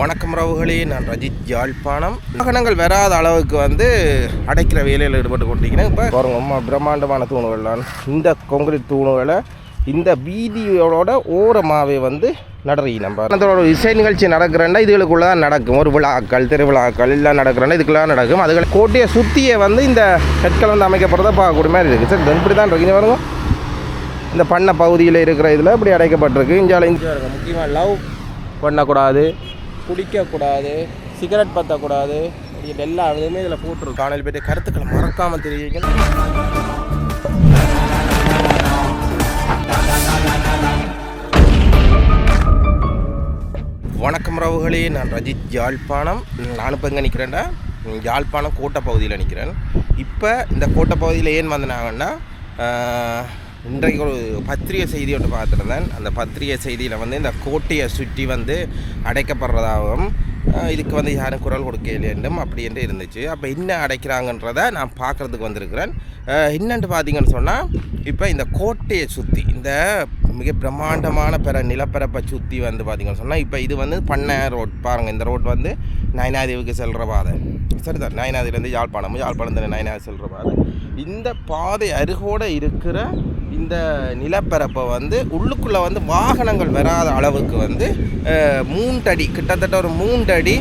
வணக்கம் ரவுகளே நான் ரஜித் யாழ்ப்பாணம். வாகனங்கள் வராத அளவுக்கு வந்து அடைக்கிற வேலையில் ஈடுபட்டு கொண்டிருக்கிறேன். இப்போ ரொம்ப பிரம்மாண்டமான பிரம்மாண்டமான தூணுகள்லாம் இந்த கொங்கிரீட் தூணுகளை இந்த வீதியோட ஓரமாகவே வந்து நடறி நம்ம அதோட இசை நிகழ்ச்சி நடக்கிறேன்னா இதுகளுக்குள்ள தான் நடக்கும். ஒரு விழாக்கள் திருவிழாக்கள் எல்லாம் நடக்கிறேன்னா இதுக்குள்ள தான் நடக்கும். அதுகளை கோட்டையை சுற்றியே வந்து இந்த கற்கள் வந்து அமைக்கப்படுறத பார்க்கக்கூடிய மாதிரி இருக்குது சார் இப்படி தான் இருக்கு. இங்க பாருங்க. இந்த பண்ண பகுதியில் இருக்கிற இதில் இப்படி அடைக்கப்பட்டிருக்கு. இந்தியாவில் இந்தியா முக்கியமாக லவ் பண்ணக்கூடாது. குடிக்கக்கூடாது சிகரெட் பற்றக்கூடாது இது எல்லா இதுவுமே இதில் போட்டிருக்கு காணல் போய்ட்டு கருத்துக்களை மறக்காமல் தெரிவிங்க வணக்கம் ரவுகளே நான் ரஜித் யாழ்ப்பாணம். நான் இப்போ எங்கே நிற்கிறேன்டா யாழ்ப்பாணம் கோட்டை பகுதியில் நிற்கிறேன் இப்போ இந்த கோட்டை பகுதியில் ஏன் வந்தாங்கன்னா இன்றைக்கு ஒரு பத்திரிகை செய்தி ஒன்று பார்த்துருந்தேன். அந்த பத்திரிகை செய்தியில் வந்து இந்த கோட்டையை சுற்றி வந்து அடைக்கப்படுறதாகவும் இதுக்கு வந்து யாரும் குரல் கொடுக்க வேண்டும் அப்படி என்று இருந்துச்சு. அப்போ என்ன அடைக்கிறாங்கன்றதை நான் பார்க்குறதுக்கு வந்திருக்கிறேன். என்னென்று பார்த்தீங்கன்னு சொன்னால் இப்போ இந்த கோட்டையை சுற்றி இந்த மிக பிரம்மாண்டமான பிற நிலப்பரப்பை சுற்றி வந்து பார்த்திங்கன்னு சொன்னால் இப்போ இது வந்து பண்ணை ரோட். பாருங்கள் இந்த ரோட் வந்து நயனாதேவிக்கு செல்கிற பாதை. சரிதான் நயனாதிலேருந்து யாழ்ப்பாணம் யாழ்ப்பாணத்தில் நயனாதி செல்கிற பாதை. இந்த பாதை அருகோடு இருக்கிற இந்த நிலப்பரப்பை வந்து உள்ளுக்குள்ளே வந்து வாகனங்கள் வராத அளவுக்கு வந்து மூன்றடி கிட்டத்தட்ட ஒரு மூன்றடி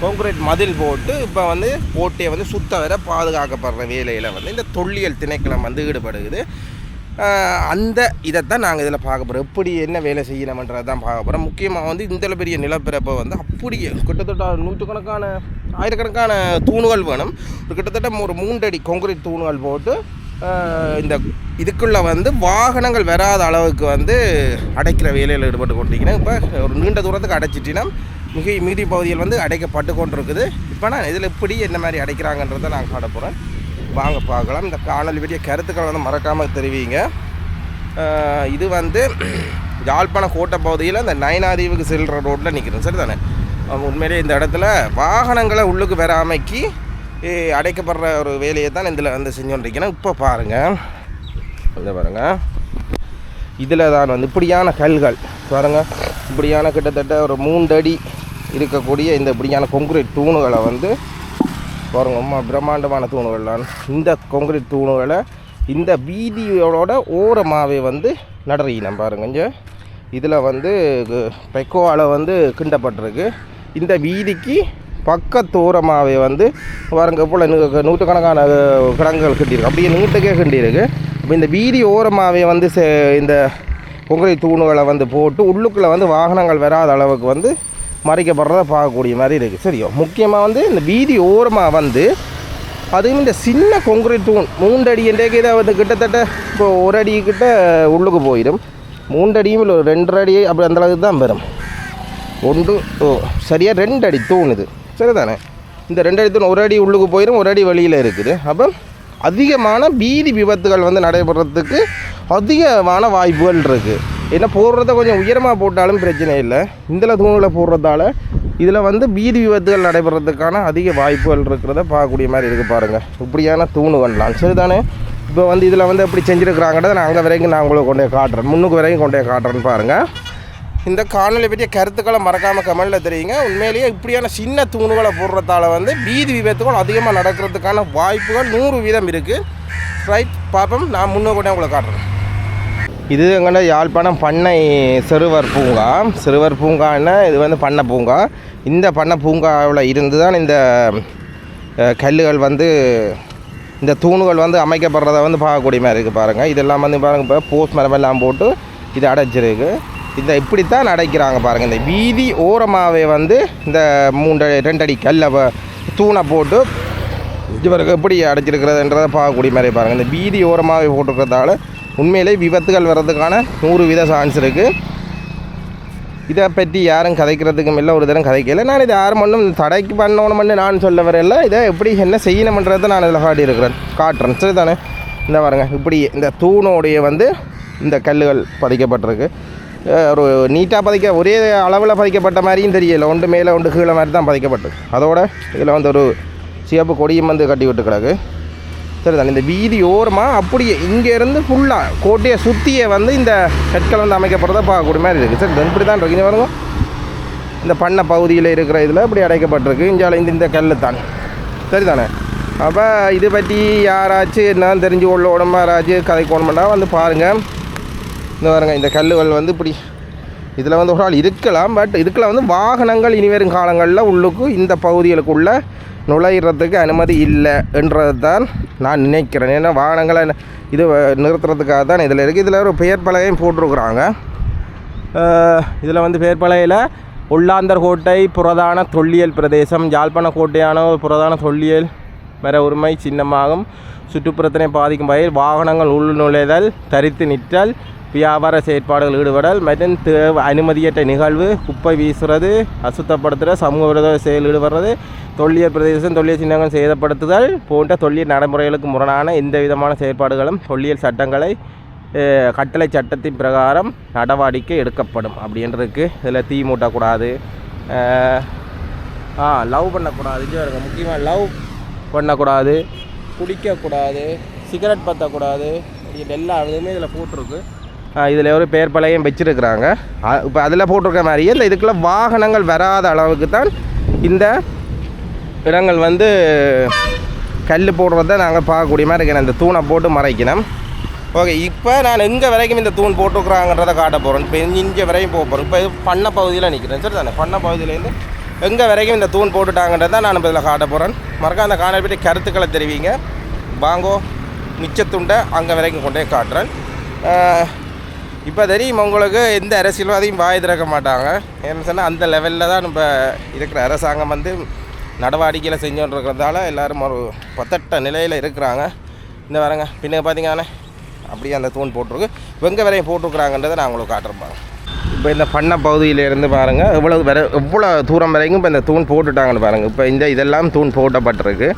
கான்கிரீட் மதில் போட்டு இப்போ வந்து போட்டியை வந்து சுத்த வர பாதுகாக்கப்படுற வேலையில் வந்து இந்த தொல்லியல் திணைக்களம் வந்து ஈடுபடுகிறது அந்த இதைத்தான் நாங்கள் இதில் பார்க்க போகிறோம் எப்படி என்ன வேலை செய்யணுமன்றது தான் பார்க்க போகிறோம் முக்கியமாக வந்து இந்த பெரிய நிலப்பரப்பை வந்து அப்படியே கிட்டத்தட்ட நூற்றுக்கணக்கான ஆயிரக்கணக்கான தூணுகள் வேணும். ஒரு கிட்டத்தட்ட ஒரு மூன்றடி கொங்கிரீட் தூணுகள் போட்டு இந்த இதுக்குள்ளே வந்து வாகனங்கள் வராத அளவுக்கு வந்து அடைக்கிற வேலையில் ஈடுபட்டு கொண்டிருக்கிறேன். இப்போ ஒரு நீண்ட தூரத்துக்கு அடைச்சிட்டினா மிக மீதி பகுதியில் வந்து அடைக்கப்பட்டு கொண்டிருக்குது. இப்போ நான் இதில் எப்படி என்ன மாதிரி அடைக்கிறாங்கன்றதை நான் காட்ட போகிறேன் வாங்க பார்க்கலாம். இந்த காணொலி பற்றிய கருத்துக்களை வந்து மறக்காமல் தெரிவிங்க. இது வந்து யாழ்ப்பாணம் கோட்டை பகுதியில் இந்த நயனாதீவுக்கு செல்கிற ரோட்டில் நிற்கிறேன் சரி தானே உண்மையிலே இந்த இடத்துல வாகனங்களை உள்ளுக்கு வராமைக்கு அடைக்கப்படுற ஒரு வேலையை தான் இதில் வந்து செஞ்சுருக்கேன் இப்போ பாருங்கள் இதை பாருங்கள் இதில் தான் வந்து இப்படியான கல்கள். பாருங்கள் இப்படியான கிட்டத்தட்ட ஒரு மூன்றடி இருக்கக்கூடிய இந்த இப்படியான கொங்குரீட் தூணுகளை வந்து பாருங்க அம்மா பிரம்மாண்டமான தூணுகள்லாம் இந்த கொங்கிரீட் தூணுகளை இந்த வீதியோட ஓரமாகவே வந்து நடறினோம் பாருங்க இங்கே. இதில் வந்து பெக்கோவால் வந்து கிண்டப்பட்டிருக்கு. இந்த வீதிக்கு பக்கத்தோரமாகவே வந்து பாருங்க போல் நூற்றுக்கணக்கான கிடங்குகள் கட்டியிருக்கு. அப்படியே நீட்டுக்கே கட்டியிருக்கு. இப்போ இந்த வீதி ஓரமாகவே வந்து இந்த பொங்கலை தூணுகளை வந்து போட்டு உள்ளுக்குள்ளே வந்து வாகனங்கள் வராத அளவுக்கு வந்து மறைக்கப்படுறத பார்க்கக்கூடிய மாதிரி இருக்குது சரியோ? முக்கியமாக வந்து இந்த வீதி ஓரமாக வந்து அதுவும் இந்த சின்ன கொங்குரை தூண். மூன்றடி என்றைக்கு இதை வந்து கிட்டத்தட்ட இப்போ ஒரு அடி கிட்ட உள்ளுக்கு போயிடும். மூன்றடியும் இல்லை ஒரு ரெண்டரை அடி அப்படி அந்தளவுக்கு தான் வரும். ஒன்று ஓ சரியாக ரெண்டு அடி தூண் இது. சரிதானே? இந்த ரெண்டு அடி ஒரு அடி உள்ளுக்கு போயிடும் ஒரு அடி வெளியில் இருக்குது. அப்போ அதிகமான பீதி விபத்துகள் வந்து நடைபெறத்துக்கு அதிகமான வாய்ப்புகள் இருக்குது ஏன்னா போடுறத கொஞ்சம் உயரமாக போட்டாலும் பிரச்சனை இல்லை. இதில் தூணில் போடுறதால இதில் வந்து பீதி விபத்துகள் நடைபெறதுக்கான அதிக வாய்ப்புகள் இருக்கிறத பார்க்கக்கூடிய மாதிரி இருக்குது பாருங்கள் இப்படியான தூணுகள்லாம். சரிதானே? இப்போ வந்து இதில் வந்து எப்படி செஞ்சுருக்குறாங்கன்றத நான் அங்கே வரைக்கும் நான் உங்களுக்கு கொண்டே காட்டுறேன். முன்னுக்கு வரைக்கும் கொண்டே காட்டுறேன்னு பாருங்கள் இந்த காணொலி பற்றிய கருத்துக்களை மறக்காமல் கமெண்டில் தெரியுங்க. உண்மையிலேயே இப்படியான சின்ன தூணுகளை போடுறதால வந்து வீதி விபத்துகள் அதிகமாக நடக்கிறதுக்கான வாய்ப்புகள் நூறு வீதம் இருக்குது ரைட் பார்ப்போம் நான் முன்னே கூட உங்களை காட்டுறேன். இது எங்கன்னா யாழ்ப்பாணம் பண்ணை சிறுவர் பூங்கா. சிறுவர் பூங்கான்னா இது வந்து பண்ணை பூங்கா. இந்த பண்ணை பூங்காவில் இருந்து தான் இந்த கல்லுகள் வந்து இந்த தூணுகள் வந்து அமைக்கப்படுறத வந்து பார்க்கக்கூடிய மாதிரி இருக்குது பாருங்கள் இதெல்லாம் வந்து பாருங்கள் இப்போ போஸ்ட் மரமெல்லாம் போட்டு இது அடைச்சிருக்கு இந்த இப்படித்தான் அடைக்கிறாங்க பாருங்கள் இந்த வீதி ஓரமாகவே வந்து இந்த மூன்று ரெண்டடி கல்லை தூணை போட்டு இவருக்கு எப்படி அடைச்சிருக்கிறதுன்றதை பார்க்கக்கூடிய மாதிரி பாருங்கள் இந்த வீதி ஓரமாகவே போட்டிருக்கிறதால உண்மையிலே விபத்துகள் வர்றதுக்கான நூறு வீத சான்ஸ் இருக்குது இதை பற்றி யாரும் கதைக்கிறதுக்கும் இல்லை ஒரு தரம் கதைக்கல. நான் இதை யாரும் மண்ணும் தடைக்கு பண்ணணும்னு நான் சொல்ல வரல இதை எப்படி என்ன செய்யணுமன்றதை நான் இதில் காட்டியிருக்கிறேன். காட்டுறேன். சரி தானே இந்த பாருங்கள் இப்படி இந்த தூணோடைய வந்து இந்த கல்லுகள் பதிக்கப்பட்டிருக்கு. ஒரு நீட்டாக பதிக்க ஒரே அளவில் பதிக்கப்பட்ட மாதிரியும் தெரியல. ஒன்று மேலே ஒன்று கீழே மாதிரி தான் பதிக்கப்பட்டது. அதோட இதில் வந்து ஒரு சிவப்பு கொடியும் வந்து கட்டி விட்டு கிடக்கு. சரிதான் இந்த வீதி ஓரமாக அப்படியே இங்கேருந்து ஃபுல்லாக கோட்டையை சுற்றியே வந்து இந்த கற்கள் வந்து அமைக்கப்படுறத பார்க்கக்கூடிய மாதிரி இருக்குது சரி இப்படி தான் இருக்குது இங்க இந்த பண்ணை பகுதியில் இருக்கிற இதில் இப்படி அடைக்கப்பட்டிருக்கு. இஞ்சால இந்த இந்த கல் தான். சரிதானே? அப்போ இது பற்றி யாராச்சும் என்னன்னு தெரிஞ்சு உள்ள உடம்பு யாராச்சும் கதை கோணமெண்டா வந்து பாருங்கள் இந்த பாருங்க இந்த கல்லுகள் வந்து இப்படி இதில் வந்து ஒரு ஆள் இருக்கலாம் பட் இதுக்கெல்லாம் வந்து வாகனங்கள் இனிவரும் காலங்களில் உள்ளுக்கு இந்த பகுதிகளுக்குள்ள நுழையிறதுக்கு அனுமதி இல்லை என்றது தான் நான் நினைக்கிறேன். ஏன்னா வாகனங்களை இது நிறுத்துறதுக்காக தான் இதில் இருக்குது இதில் ஒரு பெயர் பலகையும் போட்டிருக்குறாங்க. இதில் வந்து பெயர் பலகையில் உள்ளாந்தர் கோட்டை புரதான தொல்லியல் பிரதேசம் யாழ்ப்பாண கோட்டையான ஒரு புரதான தொல்லியல் மர உரிமை சின்னமாகும் சுற்றுப்புறத்தினை பாதிக்கும் வகையில் வாகனங்கள் உள் நுழைதல் தரித்து நிற்றல் வியாபார செயற்பாடுகள் ஈடுபடல் மற்றும் தேவை அனுமதியற்ற நிகழ்வு குப்பை வீசுறது அசுத்தப்படுத்துகிற சமூக விரோத செயல் ஈடுபடுறது தொல்லியல் பிரதேசம் தொல்லியல் சின்னங்கள் சேதப்படுத்துதல் போன்ற தொல்லியல் நடைமுறைகளுக்கு முரணான எந்த விதமான செயற்பாடுகளும் தொல்லியல் சட்டங்களை கட்டளை சட்டத்தின் பிரகாரம் நடவடிக்கை எடுக்கப்படும் அப்படின்றதுக்கு இதில் தீ மூட்டக்கூடாது. ஆ லவ் பண்ணக்கூடாது. முக்கியமாக லவ் பண்ணக்கூடாது குடிக்கக்கூடாது சிகரெட் பற்றக்கூடாது இது எல்லா இதுவுமே இதில் போட்டிருக்கு. இதில் ஒரு பேர் பலகையும் வச்சுருக்குறாங்க. இப்போ அதில் போட்டிருக்க மாதிரியே இந்த இதுக்குள்ள வாகனங்கள் வராத அளவுக்கு தான் இந்த இடங்கள் வந்து கல் போடுறத நாங்கள் பார்க்கக்கூடிய மாதிரி இருக்கிறேன் இந்த தூணை போட்டு மறைக்கணும். ஓகே இப்போ நான் எங்கே வரைக்கும் இந்த தூண் போட்டிருக்குறாங்கன்றதை காட்ட போகிறேன் இப்போ இங்கே வரைக்கும் போக போகிறேன் இப்போ இது பண்ண பகுதியில் நிற்கிறேன் சரி தானே பண்ண பகுதியிலேருந்து எங்கே வரைக்கும் இந்த தூண் போட்டுட்டாங்கன்றதை நான் இப்போ இதில் காட்ட போகிறேன் மறக்காம அந்த காணல் பற்றி கருத்துக்களை தெரிவிங்க. வாங்கோ மிச்சத்துண்டை அங்கே வரைக்கும் கொண்டே காட்டுறேன். இப்போ தெரியும் உங்களுக்கு? எந்த அரசியல்வாதியும் வாய் திறக்க மாட்டாங்க. ஏன்னு சொன்னால் அந்த லெவலில் தான் நம்ம இருக்கிற அரசாங்கம் வந்து நடவடிக்கையில் செஞ்சுட்டு இருக்கிறதால எல்லோரும் ஒரு பத்தட்ட நிலையில் இருக்கிறாங்க. இந்த வரங்க பின்ன பார்த்தீங்கன்னா அப்படியே அந்த தூண் போட்டிருக்கு. வெங்க வரையும் போட்டிருக்குறாங்கன்றதை நான் உங்களுக்கு காட்டுறேன் இப்போ இந்த பண்ண பகுதியிலேருந்து பாருங்கள் எவ்வளோ வர எவ்வளோ தூரம் வரைக்கும் இப்போ இந்த தூண் போட்டுட்டாங்கன்னு பாருங்கள் இப்போ இந்த இதெல்லாம் தூண் போட்டப்பட்டிருக்கு.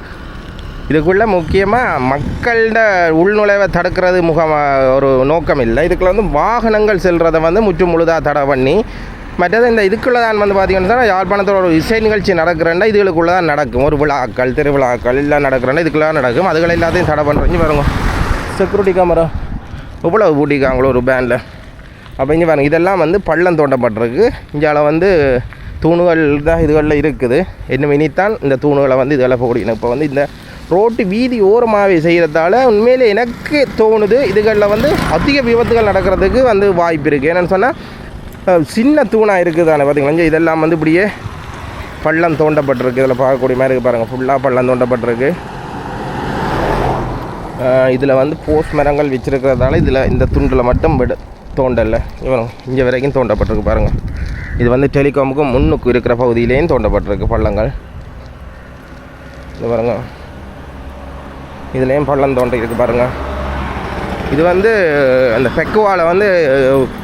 இதுக்குள்ளே முக்கியமாக மக்கள்கிட்ட உள்நுழைவை தடுக்கிறது முகம் ஒரு நோக்கம் இல்லை இதுக்குள்ள வந்து வாகனங்கள் செல்றதை வந்து முற்று முழுதாக தடை பண்ணி மற்றது இந்த இதுக்குள்ளே தான் வந்து பார்த்தீங்கன்னா யாழ்ப்பாணத்தில் ஒரு இசை நிகழ்ச்சி நடக்கிறேன்னா இதுகளுக்குள்ளே தான் நடக்கும். ஒரு விழாக்கள் திருவிழாக்கள் எல்லாம் நடக்கிறேன்னா இதுக்குள்ளே தான் நடக்கும். அதுகளை எல்லாத்தையும் தடை பண்ணுறீங்க பாருங்க. செக்யூரிட்டி கேமரா இவ்வளோ பூட்டிக்காங்களோ ஒரு பேனில் அப்போ இங்கே பாருங்கள் இதெல்லாம் வந்து பள்ளம் தோண்டப்பட்டிருக்கு. இங்கால வந்து தூணுகள் தான் இதுகளில் இருக்குது. இன்னும் இனித்தான் இந்த தூணுகளை வந்து இதெல்லாம் போடணும் இப்போ வந்து இந்த ரோட்டு வீதி ஓரமாகவே செய்கிறதால உண்மையில் எனக்கு தோணுது இதுகளில் வந்து அதிக விபத்துகள் நடக்கிறதுக்கு வந்து வாய்ப்பு இருக்குது. என்னென்னு சொன்னால் சின்ன தூணாக இருக்குது தானே பார்த்தீங்களா இதெல்லாம் வந்து இப்படியே பள்ளம் தோண்டப்பட்டிருக்கு. இதில் பார்க்கக்கூடிய மாதிரி இருக்குது பாருங்கள் ஃபுல்லாக பள்ளம் தோண்டப்பட்டிருக்கு. இதில் வந்து போஸ் மரங்கள் வச்சிருக்கிறதால இதில் இந்த துண்டில் மட்டும் விட தோண்டலை. இவன் இங்கே வரைக்கும் தோண்டப்பட்டிருக்கு பாருங்கள் இது வந்து டெலிகாமுக்கும் முன்னுக்கு இருக்கிற பகுதியிலேயும் தோண்டப்பட்டிருக்கு பள்ளங்கள். இது பாருங்கள் இதுலேயும் பள்ளம் தோண்டி இருக்குது பாருங்கள் இது வந்து அந்த பெக்குவாவில் வந்து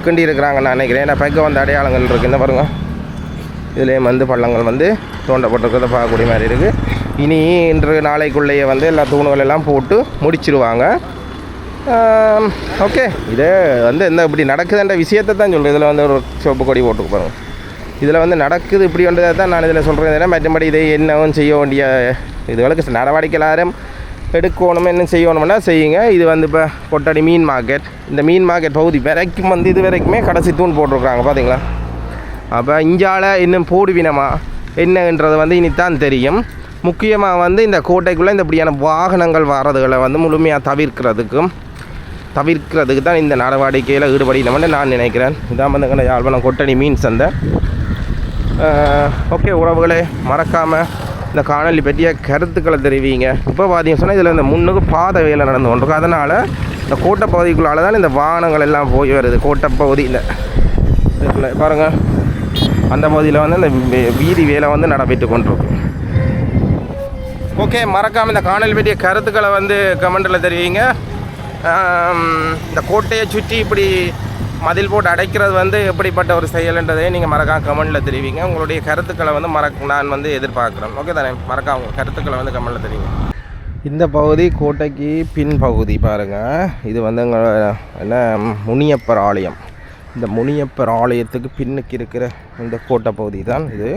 கிண்டி இருக்கிறாங்க நான் நினைக்கிறேன். ஏன்னா பெக்கு வந்து அடையாளங்கள் இருக்குது என்ன பாருங்கள் இதுலேயும் வந்து பள்ளங்கள் வந்து தோண்டப்பட்டிருக்கிறத பார்க்கக்கூடிய மாதிரி இருக்குது இனி இன்று நாளைக்குள்ளேயே வந்து எல்லா தூணுகள் எல்லாம் போட்டு முடிச்சிருவாங்க. ஓகே இது வந்து என்ன இப்படி நடக்குதுன்ற விஷயத்தை தான் சொல்கிறேன் இதில் வந்து ஒரு சிவப்பு கொடி போட்டு பாருங்கள் இதில் வந்து நடக்குது இப்படின்றதை தான் நான் இதில் சொல்கிறேன் மற்றபடி இதை என்னவும் செய்ய வேண்டிய இதுகளுக்கு நடவடிக்கை எல்லாரும் எடுக்கணும் என்ன செய்யணும்னா செய்யுங்க. இது வந்து இப்போ கொட்டடி மீன் மார்க்கெட் இந்த மீன் மார்க்கெட் பகுதி வரைக்கும் வந்து இது வரைக்குமே கடைசி தூண் போட்டிருக்காங்க பார்த்தீங்களா அப்போ இஞ்சால இன்னும் போடுவினமா? என்னன்றது வந்து இனித்தான் தெரியும். முக்கியமாக வந்து இந்த கோட்டைக்குள்ளே இந்த இப்படியான வாகனங்கள் வர்றதுகளை வந்து முழுமையாக தவிர்க்கிறதுக்கும் தவிர்க்கிறதுக்கு தான் இந்த நடவடிக்கையில் ஈடுபடினோம்னு நான் நினைக்கிறேன். இதான் வந்து எங்களை யாழ்ப்பாணம் கொட்டணி மீன் சந்தை. ஓகே உறவுகளே மறக்காமல் இந்த காணொலி பற்றிய கருத்துக்களை தெரிவிங்க. இப்போ பார்த்தீங்க சொன்னால் இதில் இந்த முன்னுக்கு பாதை வேலை நடந்து கொண்டிருக்கும் அதனால் இந்த கோட்டை பகுதிக்குள்ளால தான் இந்த வாகனங்கள் எல்லாம் போய் வருது. கோட்டை பகுதி இந்த பாருங்கள் அந்த பகுதியில் வந்து இந்த வீதி வேலை வந்து நடைபெற்று கொண்டிருக்கும் ஓகே மறக்காமல் இந்த காணொலி பற்றிய கருத்துக்களை வந்து கமெண்டில் தெரிவிங்க. இந்த கோட்டையை சுற்றி இப்படி மதில் போட்டு அடைக்கிறது வந்து எப்படிப்பட்ட ஒரு செயல்ன்றதை நீங்கள் மறக்காம கமெண்டில் தெரிவிங்க. உங்களுடைய கருத்துக்களை வந்து மறக்க நான் வந்து எதிர்பார்க்குறேன். ஓகே தானே? மறக்காம உங்கள் கருத்துக்களை வந்து கமெண்டில் தெரிவிங்க. இந்த பகுதி கோட்டைக்கு பின் பகுதி பாருங்கள் இது வந்து எங்கள் என்ன முனியப்பர் ஆலயம். இந்த முனியப்பர் ஆலயத்துக்கு பின்னுக்கு இருக்கிற இந்த கோட்டை பகுதி தான் இது.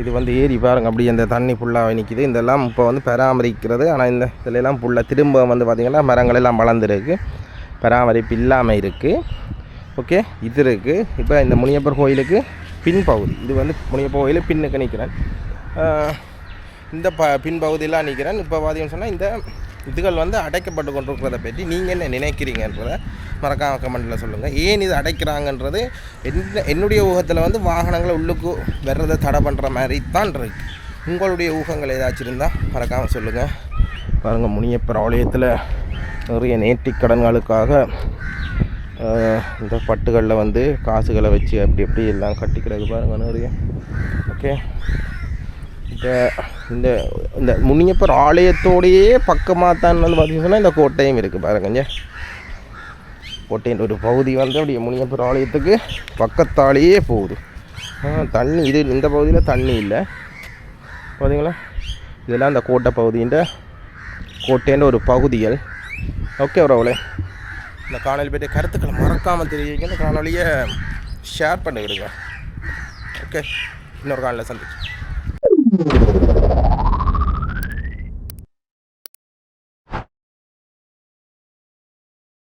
இது வந்து ஏரி பாருங்க அப்படி அந்த தண்ணி ஃபுல்லாக நிற்கிது இதெல்லாம் இப்போ வந்து பராமரிக்கிறது. ஆனால் இந்த இதிலெல்லாம் ஃபுல்லாக திரும்ப வந்து பார்த்திங்கன்னா மரங்கள் எல்லாம் வளர்ந்துருக்கு. பராமரிப்பு இல்லாமல் இருக்குது ஓகே இது இருக்குது இப்போ இந்த முனியப்பர் கோயிலுக்கு பின்பகுதி இது வந்து முனியப்பர் கோயில் பின்னுக்கு நிற்கிறேன் இந்த ப பின்பகுதியெலாம் நிற்கிறேன் இப்போ பார்த்தீங்கன்னு சொன்னால் இந்த இதுகள் வந்து அடைக்கப்பட்டு கொண்டிருக்கிறத பற்றி நீங்கள் என்ன நினைக்கிறீங்கன்றதை மறக்காம கமெண்ட்டில் சொல்லுங்கள் ஏன் இது அடைக்கிறாங்கன்றது என்ன என்னுடைய ஊகத்தில் வந்து வாகனங்களை உள்ளுக்கு வர்றதை தடை பண்ணுற மாதிரி தான் இருக்குது உங்களுடைய ஊகங்கள் ஏதாச்சும் இருந்தால் மறக்காமல் சொல்லுங்கள் பாருங்கள் முனியப்பர் ஆலயத்தில் நிறைய நேர்த்திக் கடன்களுக்காக இந்த பட்டுகளில் வந்து காசுகளை வச்சு அப்படி அப்படி எல்லாம் கட்டிக்கிறது பாருங்கள் நிறைய. ஓகே இந்த இந்த இந்த முனியப்பர் ஆலயத்தோடையே பக்கமாக தான் வந்து பார்த்தீங்கன்னா இந்த கோட்டையும் இருக்குது பாருங்கங்க கோட்டையின் ஒரு பகுதி வந்து அப்படியே முனியப்பர் ஆலயத்துக்கு பக்கத்தாலேயே போகுது. தண்ணி இது இந்த பகுதியில் தண்ணி இல்லை. பார்த்தீங்களா இதெல்லாம் அந்த கோட்டை பகுதின்ற கோட்டைன்ற ஒரு பகுதிகள். ஓகே உறவுகளே இந்த காணொலி பற்றிய கருத்துக்களை மறக்காமல் தெரிவிங்க. இந்த காணொலியை ஷேர் பண்ணிவிடுங்க ஓகே இன்னொரு காலையில் சந்திச்சு Thank you.